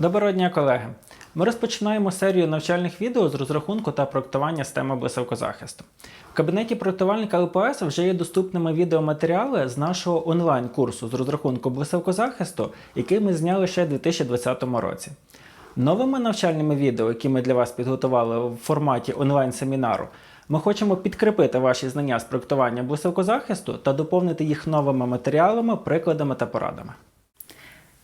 Доброго дня, колеги! Ми розпочинаємо серію навчальних відео з розрахунку та проектування системи блискавкозахисту. В кабінеті проектувальника ЛПС вже є доступними відеоматеріали з нашого онлайн-курсу з розрахунку блискавкозахисту, який ми зняли ще у 2020 році. Новими навчальними відео, які ми для вас підготували в форматі онлайн-семінару, ми хочемо підкріпити ваші знання з проектування блискавкозахисту та доповнити їх новими матеріалами, прикладами та порадами.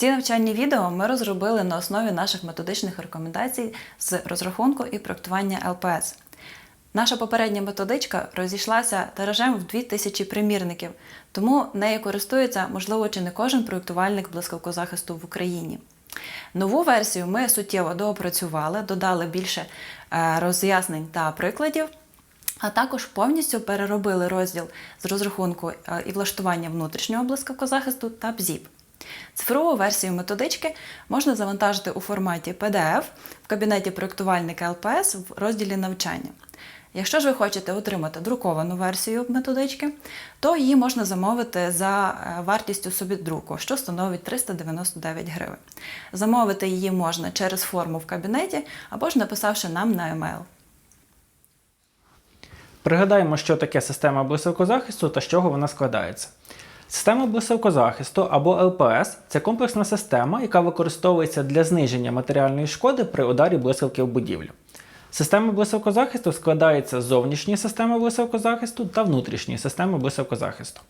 Ці навчальні відео ми розробили на основі наших методичних рекомендацій з розрахунку і проектування ЛПС. Наша попередня методичка розійшлася тиражем в 2000 примірників, тому нею користується, можливо, чи не кожен проєктувальник блискавкозахисту в Україні. Нову версію ми суттєво доопрацювали, додали більше е, роз'яснень та прикладів, а також повністю переробили розділ з розрахунку е, і влаштування внутрішнього блискавкозахисту та БЗІП. Цифрову версію методички можна завантажити у форматі PDF в кабінеті проєктувальника ЛПС в розділі навчання. Якщо ж ви хочете отримати друковану версію методички, то її можна замовити за е, вартістю собі друку, що становить 399 гривень. Замовити її можна через форму в кабінеті або ж написавши нам на емейл. Пригадаємо, що таке система блискавкозахисту та з чого вона складається. Система блискавкозахисту або ЛПС це комплексна система, яка використовується для зниження матеріальної шкоди при ударі блискавки в будівлю. Система блискавкозахисту складається з зовнішньої системи блискавкозахисту та внутрішньої системи блискавкозахисту.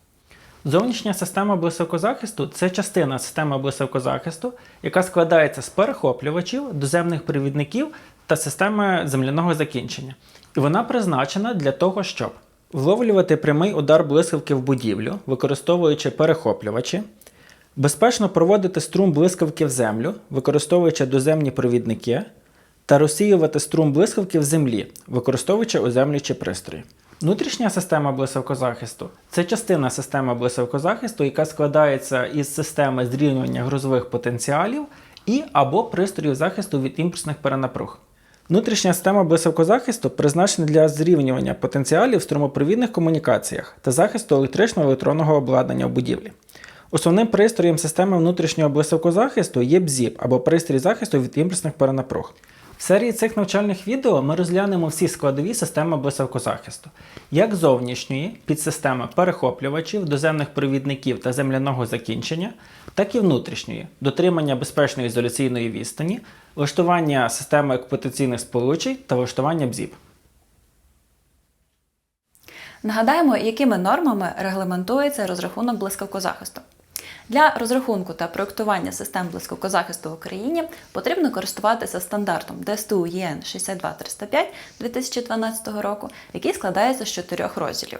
Зовнішня система блискавкозахисту це частина системи блискавкозахисту, яка складається з перехоплювачів, доземних провідників та системи земляного закінчення. І вона призначена для того, щоб вловлювати прямий удар блискавки в будівлю, використовуючи перехоплювачі, безпечно проводити струм блискавки в землю, використовуючи доземні провідники, та розсіювати струм блискавки в землі, використовуючи оземлюючі пристрої. Внутрішня система блискавкозахисту це частина системи блискавкозахисту, яка складається із системи зрівнювання грозових потенціалів і або пристроїв захисту від імпульсних перенапруг. Внутрішня система блискавкозахисту призначена для зрівнювання потенціалів в струмопровідних комунікаціях та захисту електричного електронного обладнання в будівлі. Основним пристроєм системи внутрішнього блискавкозахисту є БЗІП або пристрій захисту від імпульсних перенапруг. В серії цих навчальних відео ми розглянемо всі складові системи блискавкозахисту, як зовнішньої підсистеми перехоплювачів, доземних провідників та земляного закінчення, так і внутрішньої дотримання безпечної ізоляційної відстані, влаштування системи експлуатаційних сполучень та влаштування БЗІП. Нагадаємо, якими нормами регламентується розрахунок блискавкозахисту. Для розрахунку та проєктування систем блискавкозахисту в Україні потрібно користуватися стандартом ДСТУ ЄН 62305 2012 року, який складається з чотирьох розділів.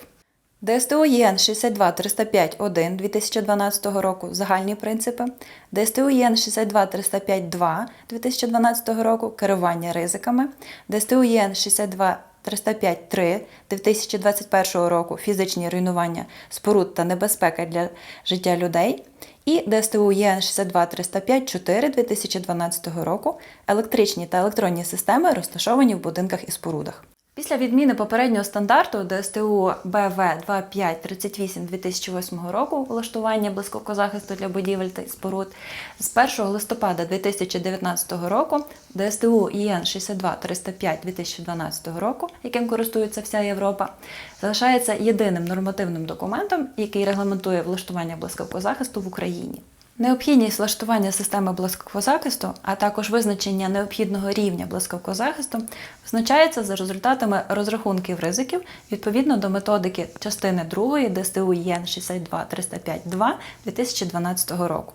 ДСТУ ЄН 62305-1 2012 року загальні принципи, ДСТУ ЄН 62305-2 2012 року керування ризиками, ДСТУ ЄН 62 305.3 2021 року фізичні руйнування споруд та небезпека для життя людей. І ДСТУ ЄН 62.305.4 2012 року електричні та електронні системи розташовані в будинках і спорудах. Після відміни попереднього стандарту ДСТУ БВ 2538 2008 року влаштування блискавкозахисту для будівель та споруд з 1 листопада 2019 року ДСТУ ІН 62305 2012 року, яким користується вся Європа, залишається єдиним нормативним документом, який регламентує влаштування блискавкозахисту в Україні. Необхідність влаштування системи блискавкозахисту, а також визначення необхідного рівня блискавкозахисту визначається за результатами розрахунків ризиків відповідно до методики частини 2 ДСТУ ЄН 62305-2 2012 року.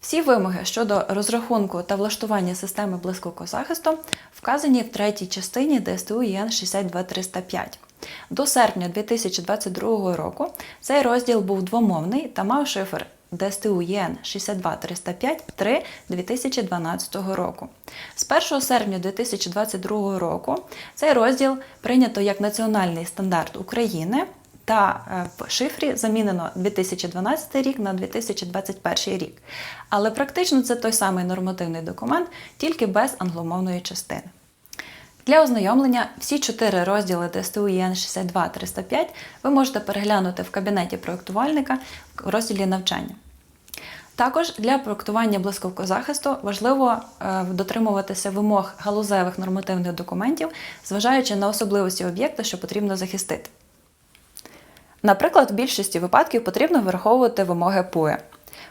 Всі вимоги щодо розрахунку та влаштування системи блискавкозахисту вказані в третій частині ДСТУ ЄН 62305. До серпня 2022 року цей розділ був двомовний та мав шифр ДСТУ ЄН 62305-3 2012 року. З 1 серпня 2022 року цей розділ прийнято як національний стандарт України та е, в шифрі замінено 2012 рік на 2021 рік. Але практично це той самий нормативний документ, тільки без англомовної частини. Для ознайомлення всі чотири розділи ДСТУ ЄН 62305 ви можете переглянути в кабінеті проєктувальника в розділі навчання. Також для проектування блискавкозахисту важливо е, дотримуватися вимог галузевих нормативних документів, зважаючи на особливості об'єкта, що потрібно захистити. Наприклад, в більшості випадків потрібно враховувати вимоги ПУЕ.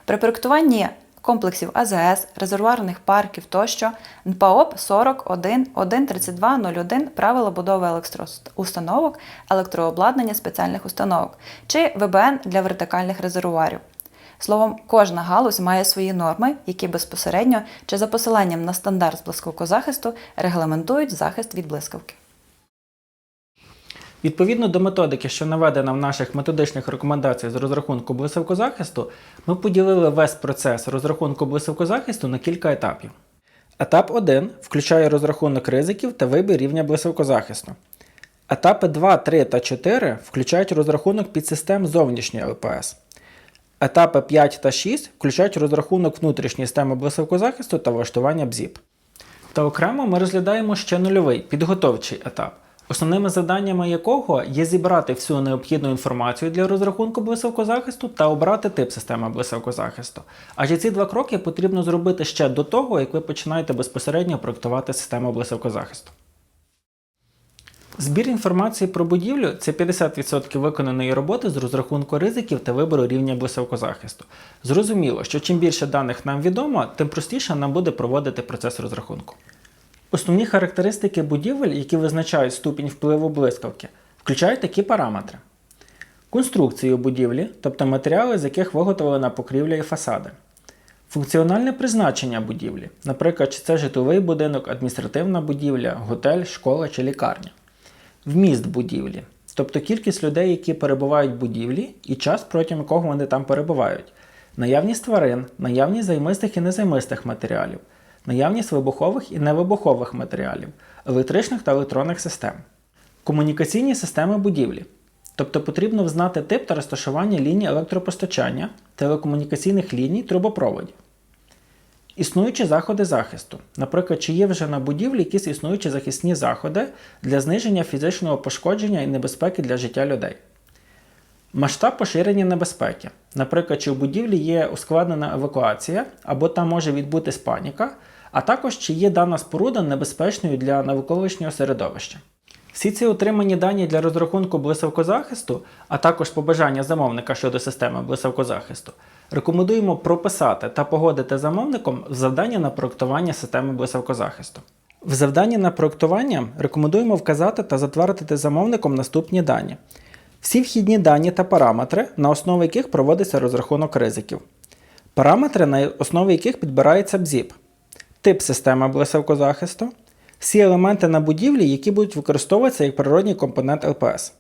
При проєктуванні комплексів АЗС, резервуарних парків тощо НПОП 41.1.32.01 правила будови електроустановок, електрообладнання спеціальних установок чи ВБН для вертикальних резервуарів. Словом, кожна галузь має свої норми, які безпосередньо чи за посиланням на стандарт з блискавкозахисту регламентують захист від блискавки. Відповідно до методики, що наведена в наших методичних рекомендаціях з розрахунку блискавкозахисту, ми поділили весь процес розрахунку блискавкозахисту на кілька етапів. Етап 1 включає розрахунок ризиків та вибір рівня блискавкозахисту. Етапи 2, 3 та 4 включають розрахунок підсистем зовнішньої ЛПС. Етапи 5 та 6 включають розрахунок внутрішньої системи блискавкозахисту та влаштування БЗІП. Та окремо ми розглядаємо ще нульовий підготовчий етап, основними завданнями якого є зібрати всю необхідну інформацію для розрахунку блискавкозахисту та обрати тип системи блискавкозахисту. Адже ці два кроки потрібно зробити ще до того, як ви починаєте безпосередньо проектувати систему блискавкозахисту. Збір інформації про будівлю це 50% виконаної роботи з розрахунку ризиків та вибору рівня блискавкозахисту. Зрозуміло, що чим більше даних нам відомо, тим простіше нам буде проводити процес розрахунку. Основні характеристики будівель, які визначають ступінь впливу блискавки, включають такі параметри: конструкцію будівлі, тобто матеріали, з яких виготовлена покрівля і фасади, функціональне призначення будівлі, наприклад, чи це житловий будинок, адміністративна будівля, готель, школа чи лікарня, вміст будівлі, тобто кількість людей, які перебувають в будівлі, і час, протягом якого вони там перебувають, наявність тварин, наявність займистих і незаймистих матеріалів наявність вибухових і невибухових матеріалів, електричних та електронних систем, комунікаційні системи будівлі. Тобто потрібно взнати тип та розташування ліній електропостачання, телекомунікаційних ліній, трубопроводів. Існуючі заходи захисту. Наприклад, чи є вже на будівлі якісь існуючі захисні заходи для зниження фізичного пошкодження і небезпеки для життя людей. Масштаб поширення небезпеки. Наприклад, чи в будівлі є ускладнена евакуація, або там може відбутись паніка, а також чи є дана споруда небезпечною для навколишнього середовища. Всі ці отримані дані для розрахунку блискавкозахисту, а також побажання замовника щодо системи блискавкозахисту, рекомендуємо прописати та погодити замовником в завдання на проектування системи блискавкозахисту. В завданні на проектування рекомендуємо вказати та затвердити замовником наступні дані. Всі вхідні дані та параметри, на основі яких проводиться розрахунок ризиків. Параметри, на основі яких підбирається БЗІП, тип системи блискавкозахисту, всі елементи на будівлі, які будуть використовуватися як природній компонент ЛПС.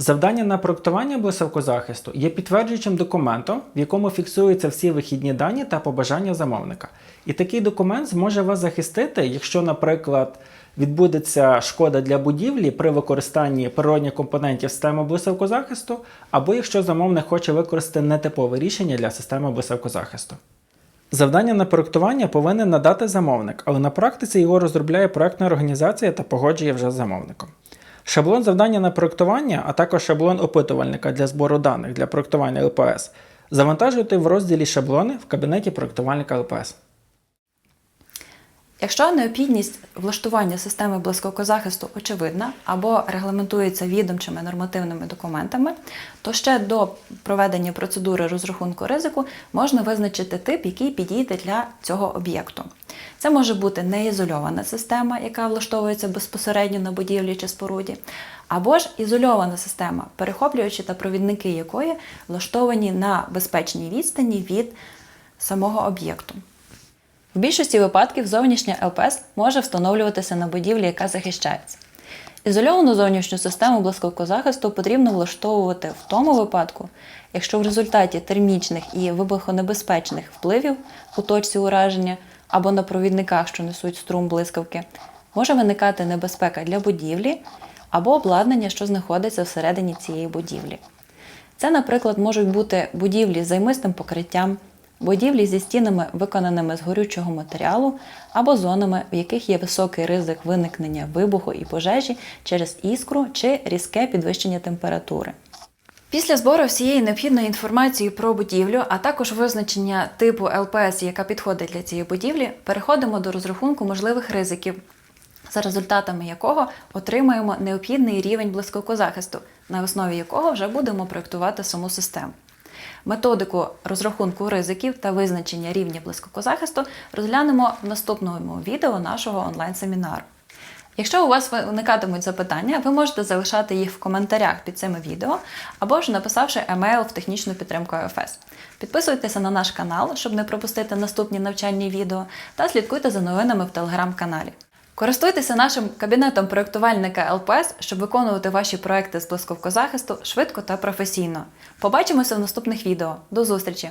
Завдання на проектування блискавкозахисту є підтверджуючим документом, в якому фіксуються всі вихідні дані та побажання замовника. І такий документ зможе вас захистити, якщо, наприклад, відбудеться шкода для будівлі при використанні природних компонентів системи блискавкозахисту, або якщо замовник хоче використати нетипове рішення для системи блискавкозахисту. Завдання на проектування повинен надати замовник, але на практиці його розробляє проектна організація та погоджує вже з замовником. Шаблон завдання на проектування, а також шаблон опитувальника для збору даних для проектування ЛПС завантажуйте в розділі Шаблони в кабінеті проектувальника ЛПС. Якщо необхідність влаштування системи блискавкозахисту очевидна або регламентується відомчими нормативними документами, то ще до проведення процедури розрахунку ризику можна визначити тип, який підійде для цього об'єкту. Це може бути неізольована система, яка влаштовується безпосередньо на будівлі чи споруді, або ж ізольована система, перехоплюючі та провідники якої влаштовані на безпечній відстані від самого об'єкту. В більшості випадків зовнішня ЛПС може встановлюватися на будівлі, яка захищається. Ізольовану зовнішню систему блискавкозахисту потрібно влаштовувати в тому випадку, якщо в результаті термічних і вибухонебезпечних впливів у точці ураження або на провідниках, що несуть струм блискавки, може виникати небезпека для будівлі або обладнання, що знаходиться всередині цієї будівлі. Це, наприклад, можуть бути будівлі з займистим покриттям, будівлі зі стінами, виконаними з горючого матеріалу, або зонами, в яких є високий ризик виникнення вибуху і пожежі через іскру чи різке підвищення температури. Після збору всієї необхідної інформації про будівлю, а також визначення типу ЛПС, яка підходить для цієї будівлі, переходимо до розрахунку можливих ризиків, за результатами якого отримаємо необхідний рівень блискавкозахисту, на основі якого вже будемо проєктувати саму систему. Методику розрахунку ризиків та визначення рівня блискавкозахисту розглянемо в наступному відео нашого онлайн-семінару. Якщо у вас виникатимуть запитання, ви можете залишати їх в коментарях під цими відео або ж написавши емейл в технічну підтримку АФС. Підписуйтеся на наш канал, щоб не пропустити наступні навчальні відео, та слідкуйте за новинами в телеграм-каналі. Користуйтеся нашим кабінетом проєктувальника ЛПС, щоб виконувати ваші проекти з блискавкозахисту швидко та професійно. Побачимося в наступних відео. До зустрічі!